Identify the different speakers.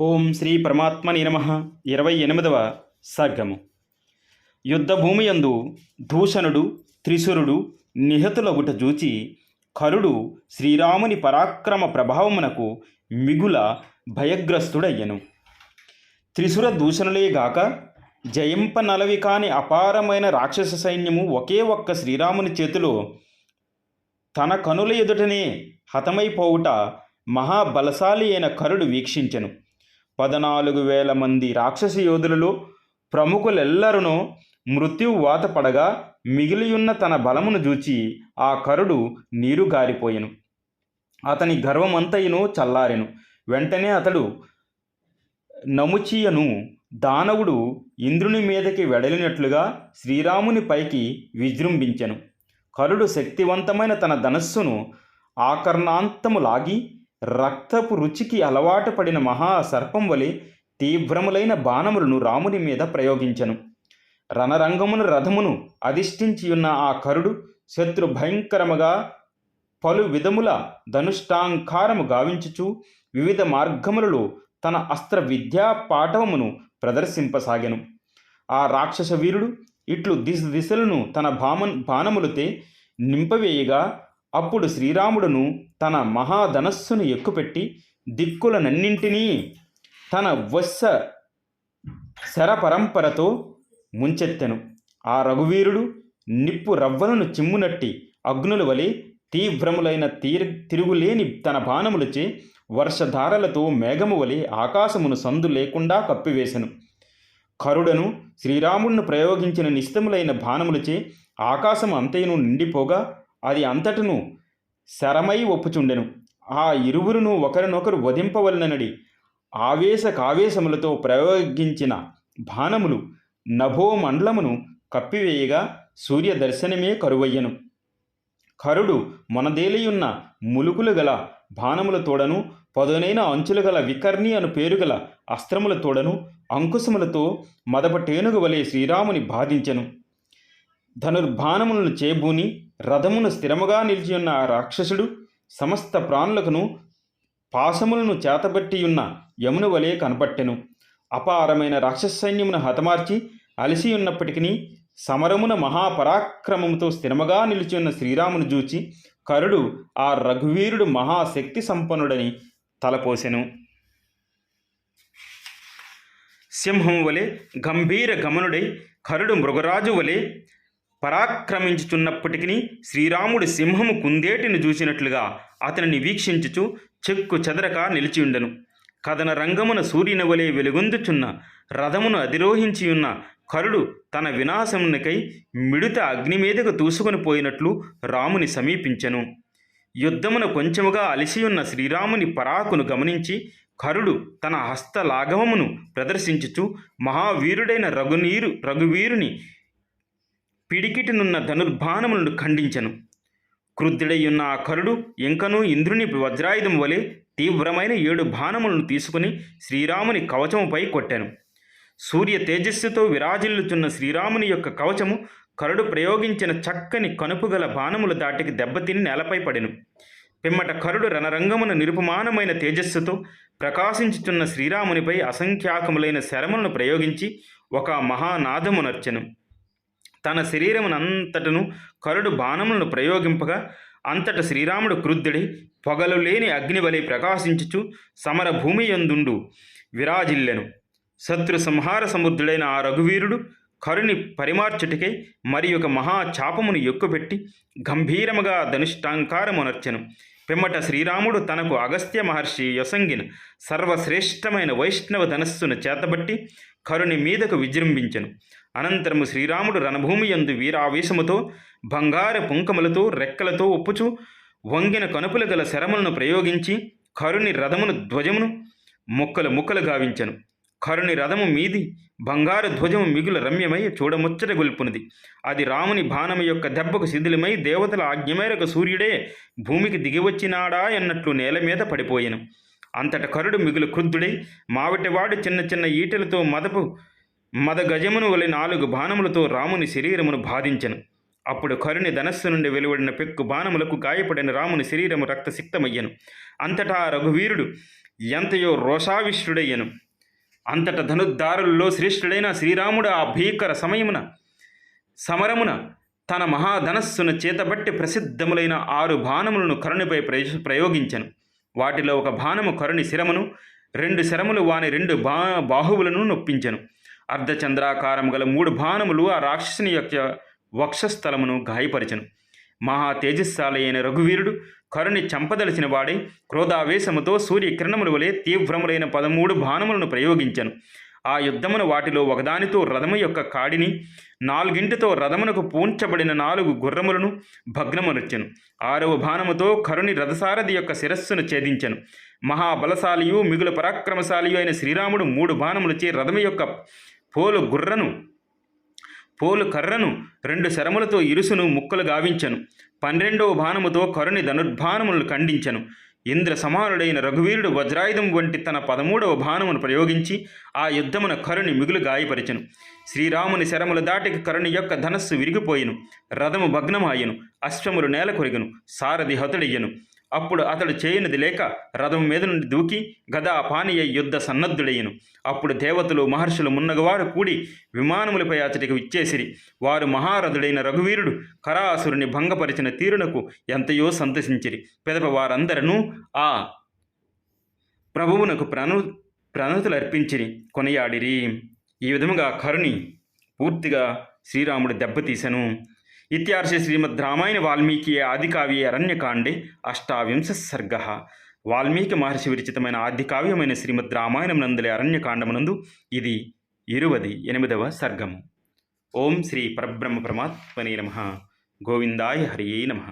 Speaker 1: ఓం శ్రీ పరమాత్మని నమ. ఇరవై ఎనిమిదవ సర్గము. యుద్ధభూమియందు దూషణుడు త్రిశురుడు నిహతులగుట జూచి కరుడు శ్రీరాముని పరాక్రమ ప్రభావమునకు మిగుల భయగ్రస్తుడయ్యను. త్రిశుర దూషణలేగాక జయింపనలవి కాని అపారమైన రాక్షస సైన్యము ఒకే ఒక్క శ్రీరాముని చేతిలో తన కనుల ఎదుటనే హతమైపోవుట మహాబలశాలి అయిన కరుడు వీక్షించెను. పదనాలుగు వేల మంది రాక్షసి యోధులలో ప్రముఖులెల్లరునూ మృత్యువు వాతపడగా మిగిలియున్న తన బలమును చూచి ఆ కరుడు నీరు గారిపోయెను. అతని గర్వమంతయును చల్లారెను. వెంటనే అతడు నముచియను. దానవుడు ఇంద్రుని మీదకి వెడలినట్లుగా శ్రీరాముని పైకి విజృంభించెను. కరుడు శక్తివంతమైన తన ధనస్సును ఆకర్ణాంతము లాగి రక్తపు రుచికి అలవాటు పడిన మహా సర్పం వలె తీవ్రములైన బాణములను రాముని మీద ప్రయోగించెను. రణరంగమును రథమును అధిష్ఠించియున్న ఆ కరుడు శత్రు భయంకరముగా పలు విధముల ధనుష్టాంకారము గావించుచు వివిధ మార్గములలో తన అస్త్ర విద్యా పాఠవమును ప్రదర్శింపసాగెను. ఆ రాక్షస వీరుడు ఇట్లు దిశ దిశలను తన భామ బాణములతే నింపవేయగా అప్పుడు శ్రీరాముడును తన మహాధనస్సును ఎక్కుపెట్టి దిక్కులనన్నింటినీ తన వస్స శరపరంపరతో ముంచెత్తెను. ఆ రఘువీరుడు నిప్పు రవ్వలను చిమ్మునట్టి అగ్నుల వలె తీవ్రములైన తీర్ తిరుగులేని తన బాణములచే వర్షధారలతో మేఘము వలె ఆకాశమును సందు లేకుండా కప్పివేశను కరుడను శ్రీరాముడును ప్రయోగించిన నిశితములైన బాణములచే ఆకాశము అంతయును నిండిపోగా అది అంతటను శరమై ఒప్పుచుండెను. ఆ ఇరువురును ఒకరినొకరు వధింపవలనడి ఆవేశ కావేశములతో ప్రయోగించిన బాణములు నభోమండలమును కప్పివేయగా సూర్య దర్శనమే కరువయ్యను. కరుడు మనదేలియున్న ములుకులు గల బాణముల తోడను పదునైన అంచులు గల వికర్ణి అను పేరు గల అస్త్రముల తోడను అంకుశములతో మదపటేనుగు వలె శ్రీరాముని బాధించెను. ధనుర్బాణములను చేబూని రథమును స్థిరముగా నిలిచియున్న ఆ రాక్షసుడు సమస్త ప్రాణులకును పాశములను చేతబట్టియున్న యమున వలె కనపట్టెను. అపారమైన రాక్షస సైన్యమును హతమార్చి అలసి ఉన్నప్పటికీ సమరమున మహాపరాక్రమముతో స్థిరముగా నిలిచియున్న శ్రీరామును చూచి కరుడు ఆ రఘువీరుడు మహాశక్తి సంపన్నుడని తలపోసెను. సింహం వలె గంభీర గమనుడై కరుడు మృగరాజు వలె పరాక్రమించుచున్నప్పటికీ శ్రీరాముడు సింహము కుందేటిని చూసినట్లుగా అతనిని వీక్షించుచు చెక్కు చెదరక నిలిచియుండెను. కథన రంగమున సూర్యుని వలె వెలుగొందుచున్న రథమును అధిరోహించియున్న కరుడు తన వినాశమునికై మిడుత అగ్ని మీదకు దూసుకొని పోయినట్లు రాముని సమీపించెను. యుద్ధమున కొంచెముగా అలసియున్న శ్రీరాముని పరాకును గమనించి కరుడు తన హస్తలాఘవమును ప్రదర్శించుచు మహావీరుడైన రఘునీరు రఘువీరుని పిడికిటినున్న ధనుర్బాణములను ఖండించెను. క్రుద్ధుడయ్యున్న ఆ కరుడు ఇంకనూ ఇంద్రుని వజ్రాయుధం వలె తీవ్రమైన ఏడు బాణములను తీసుకుని శ్రీరాముని కవచముపై కొట్టాను. సూర్య తేజస్సుతో విరాజిల్లుచున్న శ్రీరాముని యొక్క కవచము కరుడు ప్రయోగించిన చక్కని కనుపుగల బాణముల దాటికి దెబ్బతిని నేలపై పడెను. పిమ్మట కరుడు రణరంగమున నిరుపమానమైన తేజస్సుతో ప్రకాశించుచున్న శ్రీరామునిపై అసంఖ్యాకములైన శరములను ప్రయోగించి ఒక మహానాదమునర్చెను. తన శరీరమునంతటను కరుడు బాణములను ప్రయోగింపగా అంతట శ్రీరాముడు క్రుద్ధుడై పొగలు లేని అగ్నివలి ప్రకాశించుచు సమర భూమి యందుండు విరాజిల్లెను. శత్రు సంహార సముద్రుడైన ఆ రఘువీరుడు కరుని పరిమార్చుటికై మరి ఒక మహా చాపమును ఎక్కుపెట్టి గంభీరముగా ధనుష్టాంకారమునర్చెను. పిమ్మట శ్రీరాముడు తనకు అగస్త్య మహర్షి యొసంగిన సర్వశ్రేష్టమైన వైష్ణవ ధనస్సును చేతబట్టి కరుని మీదకు విజృంభించెను. అనంతరము శ్రీరాముడు రణభూమి యందు వీరావేశముతో బంగార పుంకములతో రెక్కలతో ఒప్పుచు వంగిన కనుపులు గల శరములను ప్రయోగించి కరుని రథమును ధ్వజమును ముక్కలు ముక్కలు గావించను. కరుని రథము మీది బంగారు ధ్వజము మిగుల రమ్యమై చూడముచ్చట గొల్పునది. అది రాముని బాణము యొక్క దెబ్బకు శిథిలమై దేవతల ఆజ్ఞ మేరకు సూర్యుడే భూమికి దిగివచ్చినాడా అన్నట్లు నేల మీద పడిపోయాను. అంతట కరుడు మిగులు క్రుద్ధుడై మావిటివాడు చిన్న చిన్న ఈటెలతో మదపు మద గజమును వలె నాలుగు బాణములతో రాముని శరీరమును బాధించెను. అప్పుడు కరుణి ధనస్సు నుండి వెలువడిన పెక్కు బాణములకు గాయపడిన రాముని శరీరము రక్తసిక్తమయ్యను. అంతటా రఘువీరుడు ఎంతయో రోషావిష్ఠుడయ్యను అంతట ధనుద్దారుల్లో శ్రేష్ఠుడైన శ్రీరాముడు ఆ భీకర సమయమున సమరమున తన మహాధనస్సును చేతబట్టి ప్రసిద్ధములైన ఆరు బాణములను కరుణిపై ప్రయోగించను ప్రయోగించెను. వాటిలో ఒక బాణము కరుణి శిరమును రెండు శరములు వాని రెండు బా బాహువులను నొప్పించెను. అర్ధచంద్రాకారం గల మూడు బాణములు ఆ రాక్షసుని యొక్క వక్షస్థలమును గాయపరిచెను. మహా తేజస్సాలి అయిన రఘువీరుడు కరుణి చంపదలిచిన వాడే క్రోధావేశముతో సూర్యకిరణముల వలె తీవ్రములైన పదమూడు బాణములను ప్రయోగించను. ఆ యుద్ధమున వాటిలో ఒకదానితో రథము యొక్క కాడిని నాలుగింటితో రథమునకు పూంచబడిన నాలుగు గుర్రములను భగ్నమునొచ్చెను ఆరవ బాణముతో కరుణి రథసారథి యొక్క శిరస్సును ఛేదించెను. మహాబలశాలియు మిగులు పరాక్రమశాలియు అయిన శ్రీరాముడు మూడు బాణములచే రథము యొక్క పోలు గుర్రను పోలు కర్రను రెండు శరములతో ఇరుసును ముక్కలు గావించెను. పన్నెండవ బాణముతో కరుని ధనుర్బాణములను ఖండించెను. ఇంద్ర సమానుడైన రఘువీరుడు వజ్రాయుధం వంటి తన పదమూడవ బాణమును ప్రయోగించి ఆ యుద్ధమున కరుని మిగులు గాయపరిచెను. శ్రీరాముని శరముల దాటికి కరుని యొక్క ధనస్సు విరిగిపోయెను. రథము భగ్నమాయెను. అశ్వములు నేల కొరిగెను సారథి హతుడయ్యను. అప్పుడు అతడు చేయనిది లేక రథం మీద నుండి దూకి గదా పానీయ యుద్ధ సన్నద్ధుడయ్యను. అప్పుడు దేవతలు మహర్షులు మున్నగవారు కూడి విమానములపై అతడికి ఇచ్చేసిరి వారు మహారథుడైన రఘువీరుడు కరాసురుని భంగపరిచిన తీరునకు ఎంతయో సంతసించిరి. పెదప వారందరూ ఆ ప్రభువునకు ప్రణు ప్రణతులు అర్పించిరి కొనియాడిరి. ఈ విధముగా కరుణి పూర్తిగా శ్రీరాముడు దెబ్బతీశను ఇత్యార్ష శ్రీమద్ రామాయణ వాల్మీకి ఆదికావ్యే అరణ్యకాండే అష్టావింశ సర్గ వాల్మీకి మహర్షి విరచితమైన ఆదికావ్యమైన శ్రీమద్ రామాయణం నందులే అరణ్యకాండమునందు ఇది ఇరువది ఎనిమిదవ సర్గము ఓం శ్రీ పరబ్రహ్మ పరమాత్మనే నమ గోవిందాయ హరియే నమః